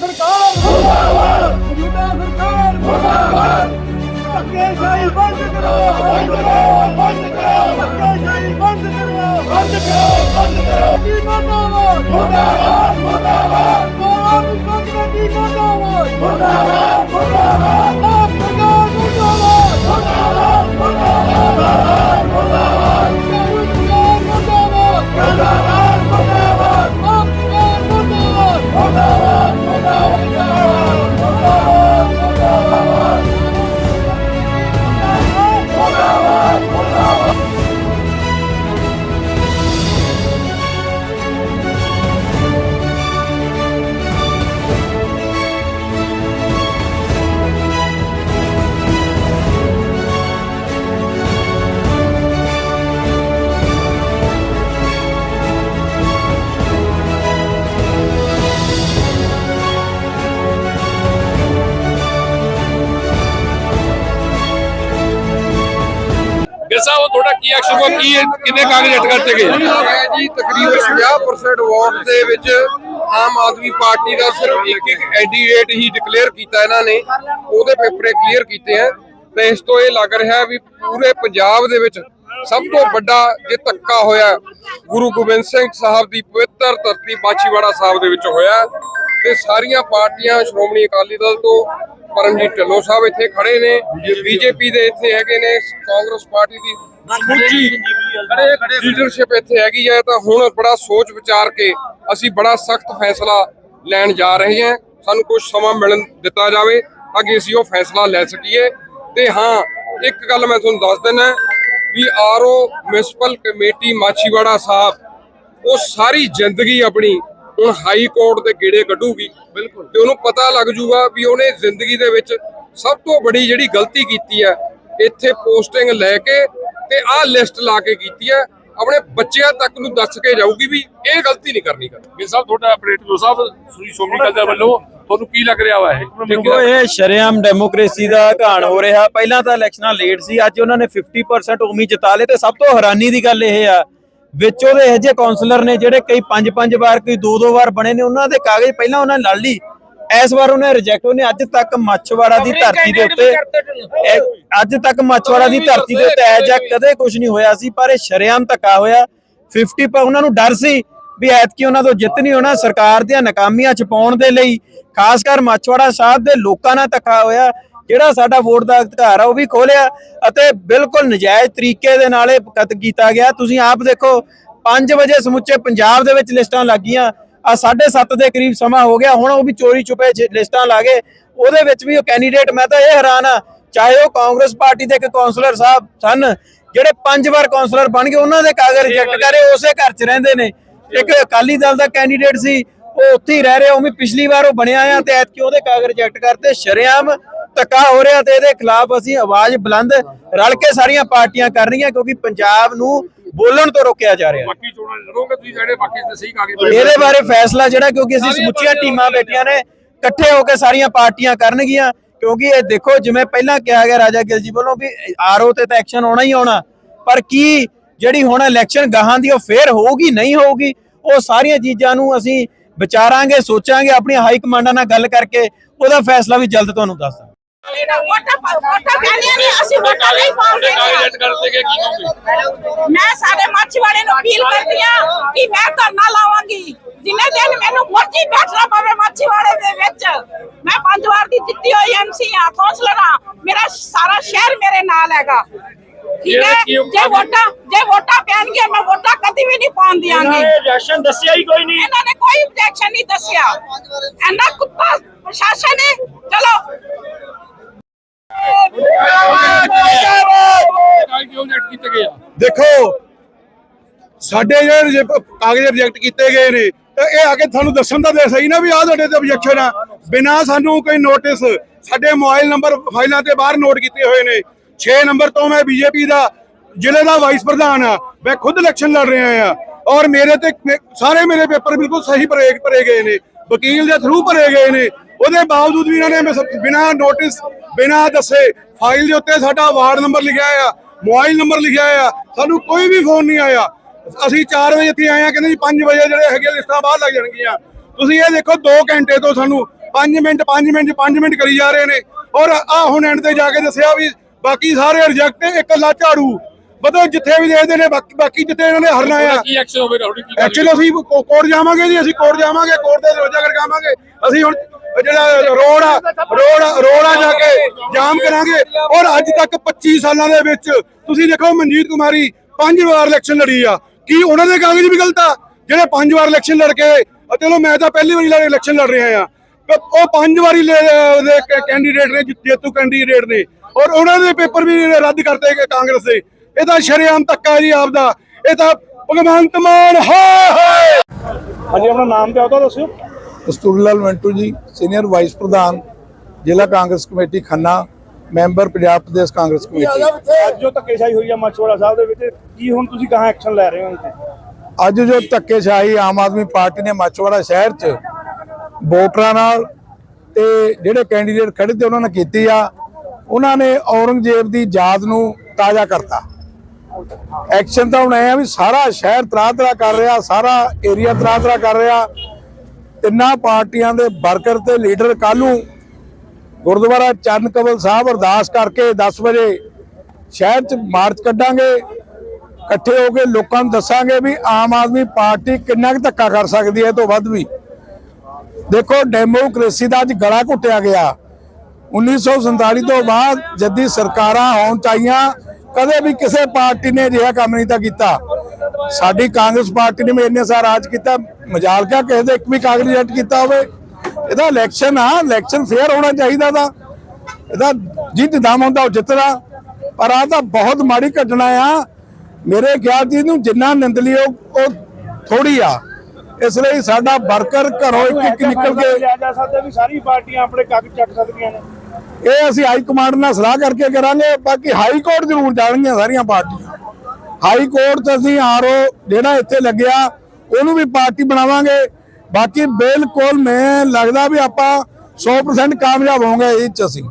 ਸਰਕਾਰ ਮੁਰਦਾਬਾਦ ਐਕਸ਼ਨ ਕੋ ਕੀ ਕਿੰਨੇ ਕਾਗਜ਼ ਅਟ ਕਰਤੇ ਗਏ? ਜੀ, ਤਕਰੀਬਨ 50% ਵੋਟ ਦੇ ਵਿੱਚ ਆਮ ਆਦਮੀ ਪਾਰਟੀ ਦਾ ਸਿਰਫ ਇੱਕ ਇੱਕ ਕੈਂਡੀਡੇਟ ਹੀ ਡਿਕਲੇਅਰ ਕੀਤਾ ਇਹਨਾਂ ਨੇ। ਉਹਦੇ ਪੇਪਰੇ ਕਲੀਅਰ ਕੀਤੇ ਆ। ਤੇ ਇਸ ਤੋਂ ਇਹ ਲੱਗ ਰਿਹਾ ਵੀ ਪੂਰੇ ਪੰਜਾਬ ਦੇ ਵਿੱਚ ਸਭ ਤੋਂ ਵੱਡਾ ਜੇ ਧੱਕਾ ਹੋਇਆ, ਗੁਰੂ ਗੋਬਿੰਦ ਸਿੰਘ ਸਾਹਿਬ ਦੀ ਪਵਿੱਤਰ ਧਰਤੀ ਬਾਛੀਵਾੜਾ ਸਾਹਿਬ ਦੇ ਵਿੱਚ ਹੋਇਆ। ਤੇ ਸਾਰੀਆਂ ਪਾਰਟੀਆਂ, ਸ਼੍ਰੋਮਣੀ ਅਕਾਲੀ ਦਲ ਤੋਂ ਪਰਮਜੀਤ ਢਿੱਲੋਂ ਸਾਹਿਬ ਇੱਥੇ ਖੜੇ ਨੇ। ਬੀਜੇਪੀ ਦੇ ਇੱਥੇ ਹੈਗੇ ਨੇ, ਕਾਂਗਰਸ ਪਾਰਟੀ ਦੀ ਸਮੁੱਚੀ ਲੀਡਰਸ਼ਿਪ ਇੱਥੇ ਹੈਗੀ ਹੈ ਤਾਂ ਹੁਣ ਬੜਾ ਸੋਚ ਵਿਚਾਰ ਕੇ ਅਸੀਂ ਬੜਾ ਸਖਤ ਫੈਸਲਾ ਲੈਣ ਜਾ ਰਹੇ ਹਾਂ। ਸਾਨੂੰ ਕੁਝ ਸਮਾਂ ਮਿਲਣ ਦਿੱਤਾ ਜਾਵੇ ਤਾਂ ਕਿ ਅਸੀਂ ਉਹ ਫੈਸਲਾ ਲੈ ਸਕੀਏ। ਤੇ ਹਾਂ, ਇੱਕ ਗੱਲ ਮੈਂ ਤੁਹਾਨੂੰ ਦੱਸ ਦਿੰਦਾ ਵੀ RO municipal committee Machhiwara Sahib, ਉਹ ਸਾਰੀ ਜ਼ਿੰਦਗੀ ਆਪਣੀ ਹੁਣ ਹਾਈ ਕੋਰਟ ਦੇ ਗੇੜੇ ਕੱਢੂਗੀ। ਬਿਲਕੁਲ। ਤੇ ਉਹਨੂੰ ਪਤਾ ਲੱਗ ਜੂਗਾ ਵੀ ਉਹਨੇ ਜ਼ਿੰਦਗੀ ਦੇ ਵਿੱਚ ਸਭ ਤੋਂ ਬੜੀ ਜਿਹੜੀ ਗਲਤੀ ਕੀਤੀ ਹੈ ਇੱਥੇ ਪੋਸਟਿੰਗ ਲੈ ਕੇ ਤੇ ਆਹ ਲਿਸਟ ਲਾ ਕੇ ਕੀਤੀ ਹੈ। ਆਪਣੇ ਬੱਚਿਆਂ ਤੱਕ ਨੂੰ ਦੱਸ ਕੇ ਜਾਊਗੀ ਵੀ ਇਹ ਗਲਤੀ ਨਹੀਂ ਕਰਨੀ ਕਦੇ ਗਿਲ ਸਾਹਿਬ ਤੁਹਾਡਾ ਆਪਰੇਟ ਲੋ ਸਾਹਿਬ ਸ੍ਰੀ ਸ਼ੋਮਨੀ ਕਲਦਰ ਵੱਲੋਂ ਤੁਹਾਨੂੰ ਕੀ ਲੱਗ ਰਿਹਾ ਵਾ ਇਹ? ਦੇਖੋ ਇਹ ਸ਼ਰੇਆਮ ਡੈਮੋਕ੍ਰੇਸੀ ਦਾ ਘਾਣ ਹੋ ਰਿਹਾ। ਪਹਿਲਾਂ ਤਾਂ ਇਲੈਕਸ਼ਨਾਂ ਲੇਟ ਸੀ ਅੱਜ ਉਹਨਾਂ ਨੇ 50% ਉਮੀ ਜਿਤਾ ਲਏ ਤੇ ਸਭ ਤੋਂ ਹੈਰਾਨੀ ਦੀ ਗੱਲ ਇਹ ਆ ਵਿੱਚ ਉਹਦੇ ਇਹੋ ਜਿਹੇ ਕਾਉਂਸਲਰ ਨੇ ਜਿਹੜੇ ਕਈ ਪੰਜ ਪੰਜ ਵਾਰ ਕਈ ਦੋ ਦੋ ਵਾਰ ਬਣੇ ਨੇ ਉਹਨਾਂ ਦੇ ਕਾਗਜ਼ ਪਹਿਲਾਂ ਉਹਨਾਂ ਨੇ ਲੜ ਲਈ ਇਸ ਵਾਰ ਉਹਨੇ ਰਿਜੈਕਟ ਉਹਨੇ ਅੱਜ ਤੱਕ ਮੱਛਵਾੜਾ ਦੀ ਧਰਤੀ ਦੇ ਉੱਤੇ ਅੱਜ ਤੱਕ ਮੱਛਵਾੜਾ ਦੀ ਧਰਤੀ ਦੇ ਉੱਤੇ ਇਹ ਜਿਹਾ ਕਦੇ ਕੁਝ ਨਹੀਂ ਹੋਇਆ ਸੀ ਪਰ ਇਹ ਸ਼ਰੇਆਮ ਧੱਕਾ ਹੋਇਆ। 50 ਪਰ ਉਹਨਾਂ ਨੂੰ ਡਰ ਸੀ ਵੀ ਐਤਕੀ ਉਹਨਾਂ ਤੋਂ ਜਿੱਤ ਨਹੀਂ ਹੋਣਾ ਸਰਕਾਰ ਦੀਆਂ ਨਾਕਾਮੀਆਂ ਛਪਾਉਣ ਦੇ ਲਈ ਖਾਸ ਕਰ ਮੱਛਵਾੜਾ ਸਾਹਿਬ ਦੇ ਲੋਕਾਂ ਨਾਲ ਧੱਕਾ ਹੋਇਆ। ਜਿਹੜਾ ਸਾਡਾ ਵੋਟ ਦਾ ਅਧਿਕਾਰ ਆ ਉਹ ਵੀ ਖੋਲਿਆ ਅਤੇ ਬਿਲਕੁਲ ਨਜਾਇਜ਼ ਤਰੀਕੇ ਦੇ ਨਾਲ ਇਹ ਕਤਲ ਕੀਤਾ ਗਿਆ। ਤੁਸੀਂ ਆਪ ਦੇਖੋ 5 ਵਜੇ ਸਮੁੱਚੇ ਪੰਜਾਬ ਦੇ ਵਿੱਚ ਲਿਸਟਾਂ ਲੱਗੀਆਂ। ਆ 7:30 ਦੇ ਕਰੀਬ ਸਮਾਂ ਹੋ ਗਿਆ ਹੁਣ ਉਹ ਵੀ ਚੋਰੀ ਛੁਪੇ ਲਿਸਟਾਂ ਲਾ ਗਏ। ਉਹਦੇ ਵਿੱਚ ਵੀ ਉਹ ਕੈਂਡੀਡੇਟ ਮੈਂ ਤਾਂ ਇਹ ਹੈਰਾਨ ਆ ਚਾਹੇ ਉਹ ਕਾਂਗਰਸ ਪਾਰਟੀ ਦੇ ਇੱਕ ਕਾਉਂਸਲਰ ਸਾਹਿਬ ਸਨ ਜਿਹੜੇ ਪੰਜ ਵਾਰ ਕਾਉਂਸਲਰ ਬਣ ਗਏ ਉਹਨਾਂ ਦੇ ਕਾਗਜ਼ ਰਿਜੈਕਟ ਕਰੇ ਉਸੇ ਘਰ 'ਚ ਰਹਿੰਦੇ ਨੇ। ਇੱਕ ਅਕਾਲੀ ਦਲ ਦਾ ਕੈਂਡੀਡੇਟ ਸੀ ਉਹ ਉੱਥੇ ਹੀ ਰਹਿ ਰਿਹਾ ਉਹ ਵੀ ਪਿਛਲੀ ਵਾਰ ਉਹ ਬਣਿਆ ਆ ਤੇ ਐਤਕੀ ਉਹਦੇ ਕਾਗਜ਼ ਰਿਜੈਕਟ ਕਰਤੇ। ਸ਼ਰੇਆਮ ਧੱਕਾ ਹੋ ਰਿਹਾ ਤੇ ਇਹਦੇ ਖਿਲਾਫ ਅਸੀਂ ਆਵਾਜ਼ ਬੁਲੰਦ ਰਲ ਕੇ ਸਾਰੀਆਂ ਪਾਰਟੀਆਂ ਕਰ ਰਹੀਆਂ ਕਿਉਂਕਿ ਪੰਜਾਬ ਨੂੰ ਬੋਲਣ ਤੋਂ ਰੋਕਿਆ ਜਾ ਰਿਹਾ। ਬਾਕੀ ਚੋਣਾਂ ਲੜੋਗੇ ਤੁਸੀਂ ਜਿਹੜੇ ਬਾਕੀ ਤੇ ਸਹੀ ਕਾਗਜ਼ ਪਏ ਇਹਦੇ ਬਾਰੇ ਫੈਸਲਾ ਜਿਹੜਾ ਕਿਉਂਕਿ ਅਸੀਂ ਸਮੁੱਚੀਆਂ ਟੀਮਾਂ ਬੈਠੀਆਂ ਨੇ ਇਕੱਠੇ ਹੋ ਕੇ ਸਾਰੀਆਂ ਪਾਰਟੀਆਂ ਕਰਨਗੀਆਂ ਕਿਉਂਕਿ ਇਹ ਦੇਖੋ ਜਿਵੇਂ ਪਹਿਲਾਂ ਕਿਹਾ ਗਿਆ ਰਾਜਾ ਗਿਲ ਜੀ ਵੱਲੋਂ ਵੀ ਆਰਓ ਤੇ ਤਾਂ ਐਕਸ਼ਨ ਆਉਣਾ ਹੀ ਆਉਣਾ ਪਰ ਕੀ ਜਿਹੜੀ ਹੁਣ ਇਲੈਕਸ਼ਨ ਗਾਹਾਂ ਦੀ ਉਹ ਫੇਰ ਹੋਊਗੀ ਨਹੀਂ ਹੋਊਗੀ ਉਹ ਸਾਰੀਆਂ ਚੀਜ਼ਾਂ ਨੂੰ ਅਸੀਂ ਵਿਚਾਰਾਂਗੇ ਸੋਚਾਂਗੇ ਆਪਣੀ ਹਾਈ ਕਮਾਂਡਾਂ ਨਾਲ ਗੱਲ ਕਰਕੇ ਉਹਦਾ ਫੈਸਲਾ ਵੀ ਜਲਦ ਤੁਹਾਨੂੰ ਦੱਸਾਂਗੇ ਮੈਂ ਸਾਰੇ ਮੱਛਵਾੜੇ ਨੂੰ ਅਪੀਲ ਕਰਦੀ ਆ ਕਿ ਮੈਂ ਧਰਨਾ ਲਾਵਾਂਗੀ। ਜਿੰਨੇ ਦਿਨ ਮੈਨੂੰ ਮਰਜ਼ੀ ਬੈਠਣਾ ਪਵੇ ਮੱਛਵਾੜੇ ਦੇ ਵਿੱਚ। ਮੈਂ ਪੰਜ ਵਾਰ ਦੀ ਜਿੱਤੀ ਹੋਈ ਐਮਸੀ ਆ ਕੌਂਸਲਰ ਆ ਮੇਰਾ ਸਾਰਾ ਸ਼ਹਿਰ ਮੇਰੇ ਨਾਲ ਹੈਗਾ। ਠੀਕ ਹੈ? ਜੇ ਵੋਟਾਂ ਜੇ ਵੋਟਾਂ ਪੈਣਗੀਆਂ ਮੈਂ ਵੋਟਾਂ ਕਦੀ ਵੀ ਨਹੀਂ ਪਾਉਣ ਦਿਆਂਗੀ। ਰਿਐਕਸ਼ਨ ਦੱਸਿਆ ਹੀ ਕੋਈ ਨਹੀਂ। ਇਹਨਾਂ ਨੇ ਕੋਈ objection ਨਹੀਂ ਦੱਸਿਆ। ਇੰਨਾ ਕੁੱਤਾ ਪ੍ਰਸ਼ਾਸਨ ਹੈ। ਚਲੋ ਕਿਉਂ ਅਟ ਕੀਤੇ ਗਏ ਆ। ਦੇਖੋ, ਸਾਡੇ ਜਿਹੜੇ ਕਾਗਜ਼ ਰਿਜੈਕਟ ਕੀਤੇ ਗਏ ਨੇ, ਤੇ ਇਹ ਆ ਕੇ ਤੁਹਾਨੂੰ ਦੱਸਣ ਦਾ ਦੇ ਸਹੀ ਨਾ ਵੀ ਆਹ ਤੁਹਾਡੇ ਤੇ objection ਆ। ਬਿਨਾ ਸਾਨੂੰ ਕੋਈ ਨੋਟਿਸ ਸਾਡੇ ਮੋਬਾਈਲ ਨੰਬਰ ਫਾਈਲਾਂ ਤੇ ਬਾਹਰ ਨੋਟ ਕੀਤੇ ਹੋਏ ਨੇ। 6 ਨੰਬਰ ਤੋਂ ਮੈਂ ਬੀਜੇਪੀ ਦਾ, ਜ਼ਿਲ੍ਹੇ ਦਾ ਵਾਈਸ ਪ੍ਰਧਾਨ ਆ। ਮੈਂ ਖੁਦ ਇਲੈਕਸ਼ਨ ਲੜ ਰਿਹਾ ਆ। ਔਰ ਮੇਰੇ ਤੇ ਸਾਰੇ ਮੇਰੇ ਪੇਪਰ ਬਿਲਕੁਲ ਸਹੀ ਭਰੇ ਭਰੇ ਗਏ ਨੇ। ਵਕੀਲ ਦੇ ਥਰੂ ਭਰੇ ਗਏ ਨੇ। ਉਹਦੇ ਬਾਵਜੂਦ ਵੀ ਇਹਨਾਂ ਨੇ ਬਿਨਾ ਨੋਟਿਸ ਬਿਨਾ ਦੱਸੇ ਫਾਈਲ ਦੇ ਉੱਤੇ ਸਾਡਾ ਵਾਰਡ ਨੰਬਰ ਲਿਖਿਆ ਆ ਮੋਬਾਈਲ ਨੰਬਰ ਲਿਖਿਆ ਆ ਸਾਨੂੰ ਕੋਈ ਵੀ ਫੋਨ ਨਹੀਂ ਆਇਆ। ਅਸੀਂ 4 ਵਜੇ ਇੱਥੇ ਆਏ ਆ ਕਹਿੰਦੇ ਜੀ 5 ਵਜੇ ਜਿਹੜੇ ਹੈਗੇ ਲਿਸਟਾਂ ਬਾਹਰ ਲੱਗ ਜਾਣਗੀਆਂ। ਤੁਸੀਂ ਇਹ ਦੇਖੋ 2 ਘੰਟੇ ਤੋਂ ਸਾਨੂੰ 5 ਮਿੰਟ 5 ਮਿੰਟ 5 ਮਿੰਟ ਕਰੀ ਜਾ ਰਹੇ ਨੇ। ਔਰ ਆ ਹੁਣ ਐਂਡ ਤੇ ਜਾ ਕੇ ਦੱਸਿਆ ਵੀ ਬਾਕੀ ਸਾਰੇ ਰਿਜੈਕਟ ਇਕੱਲਾ ਝਾੜੂ। ਬਦੋ ਜਿੱਥੇ ਵੀ ਦੇਖਦੇ ਨੇ ਬਾਕੀ ਬਾਕੀ ਜਿੱਥੇ ਇਹਨਾਂ ਨੇ ਹਰਨਾ ਆ। ਕੀ ਐਕਸ਼ਨ ਐਕਚੁਅਲੀ ਅਸੀਂ ਕੋਰਟ ਜਾਵਾਂਗੇ ਜੀ ਅਸੀਂ ਕੋਰਟ ਜਾਵਾਂਗੇ ਕੋਰਟ ਦੇ ਰੋਜ਼ਾ ਆਵਾਂਗੇ ਅਸੀਂ ਹੁਣ ਜਿਹੜਾ ਰੋਡ ਆ, ਰੋਡ ਆ- ਰੋਡ ਆ ਜਾ ਕੇ ਜਾਮ ਕਰਾਂਗੇ। ਔਰ ਅੱਜ ਤੱਕ 25 ਸਾਲਾਂ ਦੇ ਵਿੱਚ ਤੁਸੀਂ ਦੇਖੋ ਮਨਜੀਤ ਕੁਮਾਰੀ ਪੰਜ ਵਾਰ ਇਲੈਕਸ਼ਨ ਲੜੀ ਆ। ਕੀ ਉਹਨਾਂ ਦੇ ਕਾਗਜ਼ ਵੀ ਗਲਤ ਆ? ਜਿਹੜੇ ਪੰਜ ਵਾਰ ਇਲੈਕਸ਼ਨ ਲੜ ਕੇ ਚਲੋ ਮੈਂ ਤਾਂ ਪਹਿਲੀ ਵਾਰੀ ਇਲੈਕਸ਼ਨ ਲੜ ਰਿਹਾ ਆ ਉਹ ਪੰਜ ਵਾਰੀ ਕੈਂਡੀਡੇਟ ਨੇ, ਜੇਤੂ ਕੈਂਡੀਡੇਟ ਨੇ। ਔਰ ਉਹਨਾਂ ਦੇ ਪੇਪਰ ਵੀ ਰੱਦ ਕਰਤੇ ਕਾਂਗਰਸ ਦੇ। ਇਹ ਤਾਂ ਸ਼ਰੇਆਮ ਧੱਕਾ ਜੀ ਆਪਦਾ। ਇਹ ਤਾਂ ਭਗਵੰਤ ਮਾਨ, ਹਾਏ ਹਾਏ! ਹਾਂਜੀ, ਆਪਣਾ ਨਾਮ ਤੇ ਆਉਦਾ ਦੱਸਿਓ। ਕਸਤੂਰੀ ਲਾਲ ਮੰਟੂ ਜੀ ਸੀਨੀਅਰ ਵਾਈਸ ਪ੍ਰਧਾਨ ਜ਼ਿਲ੍ਹਾ Congress committee Khanna member Punjab Pradesh Congress committee. ਅੱਜ ਜੋ ਧੱਕੇਸ਼ਾਹੀ ਹੋਈ ਆ ਮਛਵਾੜਾ ਸਾਹਿਬ ਦੇ ਵਿੱਚ ਕੀ ਹੁਣ ਤੁਸੀਂ ਕਹਾਂ ਐਕਸ਼ਨ ਲੈ ਰਹੇ ਹੋ ਅੱਜ ਜੋ ਧੱਕੇਸ਼ਾਹੀ ਆਮ ਆਦਮੀ ਪਾਰਟੀ ਨੇ ਮਾਚੋਵਾੜਾ ਸ਼ਹਿਰ 'ਚ ਵੋਟਰਾਂ ਨਾਲ ਤੇ ਜਿਹੜੇ ਕੈਂਡੀਡੇਟ ਖੜੇ ਤੇ ਉਹਨਾਂ ਨੇ ਕੀਤੀ ਆ ਉਹਨਾਂ ਨੇ ਔਰੰਗਜ਼ੇਬ ਦੀ ਯਾਦ ਨੂੰ ਤਾਜ਼ਾ ਕਰਤਾ। ਐਕਸ਼ਨ ਤਾਂ ਹੁਣ ਇਹ ਆ ਵੀ ਸਾਰਾ ਸ਼ਹਿਰ ਤਰਾ ਤਰਾ ਕਰ ਰਿਹਾ ਸਾਰਾ ਏਰੀਆ ਤਰਾ ਤਰਾ ਕਰ ਰਿਹਾ ਤਿੰਨਾਂ ਪਾਰਟੀਆਂ ਦੇ ਵਰਕਰ ਤੇ ਲੀਡਰ ਕੱਲ੍ਹ ਨੂੰ ਗੁਰਦੁਆਰਾ ਚਰਨ ਕਮਲ ਸਾਹਿਬ ਅਰਦਾਸ ਕਰਕੇ 10 ਵਜੇ ਸ਼ਹਿਰ 'ਚ ਮਾਰਚ ਕੱਢਾਂਗੇ। ਇਕੱਠੇ ਹੋ ਕੇ ਲੋਕਾਂ ਨੂੰ ਦੱਸਾਂਗੇ ਵੀ ਆਮ ਆਦਮੀ ਪਾਰਟੀ ਕਿੰਨਾ ਕੁ ਧੱਕਾ ਕਰ ਸਕਦੀ ਹੈ ਇਹ ਤੋਂ ਵੱਧ ਵੀ। ਦੇਖੋ, ਡੈਮੋਕ੍ਰੇਸੀ ਦਾ ਅੱਜ ਗਲਾ ਘੁੱਟਿਆ ਗਿਆ। 1947 ਤੋਂ ਬਾਅਦ ਜੱਦੀ ਸਰਕਾਰਾਂ ਹੋਣ ਚਾਹੀਆਂ, ਕਦੇ ਵੀ ਕਿਸੇ ਪਾਰਟੀ ਨੇ ਅਜਿਹਾ ਕੰਮ ਨਹੀਂ ਤਾਂ ਕੀਤਾ। ਸਾਡੀ ਕਾਂਗਰਸ ਪਾਰਟੀ ਨੇ ਵੀ ਇੰਨੇ ਸਾਲ ਰਾਜ ਕੀਤਾ। ਮਜਾਲ ਕਿਆ ਕਿਸੇ ਦੇ ਇੱਕ ਵੀ ਕਾਗਜ਼ ਰਿਜੈਕਟ ਕੀਤਾ ਹੋਵੇ। ਇਹਦਾ ਇਲੈਕਸ਼ਨ ਆ ਇਲੈਕਸ਼ਨ ਫੇਅਰ ਹੋਣਾ ਚਾਹੀਦਾ ਦਾ ਇਹਦਾ ਜਿੱਤ ਦਮ ਹੁੰਦਾ ਉਹ ਜਿੱਤਦਾ। ਪਰ ਆ ਤਾਂ ਬਹੁਤ ਮਾੜੀ ਘਟਨਾ ਆ। ਮੇਰੇ ਖਿਆਲ ਜੀ ਨੂੰ ਜਿੰਨਾ ਨਿੰਦਲੀ ਉਹ ਉਹ ਥੋੜੀ ਆ। ਇਸ ਲਈ ਸਾਡਾ ਵਰਕਰ ਘਰੋਂ ਇੱਕ ਇੱਕ ਨਿਕਲ ਕੇ ਲਿਆ ਜਾ ਸਕਦਾ ਵੀ ਸਾਰੀ ਪਾਰਟੀਆਂ ਆਪਣੇ ਕਾਗਜ਼ ਚੱਕ ਸਕਦੀਆਂ ਨੇ। ਇਹ ਅਸੀਂ ਹਾਈ ਕਮਾਂਡ ਨਾਲ ਸਲਾਹ ਕਰਕੇ ਕਰਾਂਗੇ। ਬਾਕੀ ਹਾਈ ਕੋਰਟ ਜ਼ਰੂਰ ਜਾਣਗੀਆਂ ਸਾਰੀਆਂ ਪਾਰਟੀਆਂ। ਹਾਈ ਕੋਰਟ 'ਚ ਅਸੀਂ ਆਰਓ ਜਿਹੜਾ ਇੱਥੇ ਲੱਗਿਆ ਉਹਨੂੰ ਵੀ ਪਾਰਟੀ ਬਣਾਵਾਂਗੇ। ਬਾਕੀ ਬਿਲਕੁਲ ਮੈਂ ਲੱਗਦਾ ਵੀ ਆਪਾਂ 100% ਕਾਮਯਾਬ ਹੋਵਾਂਗੇ ਇਹ 'ਚ ਅਸੀਂ।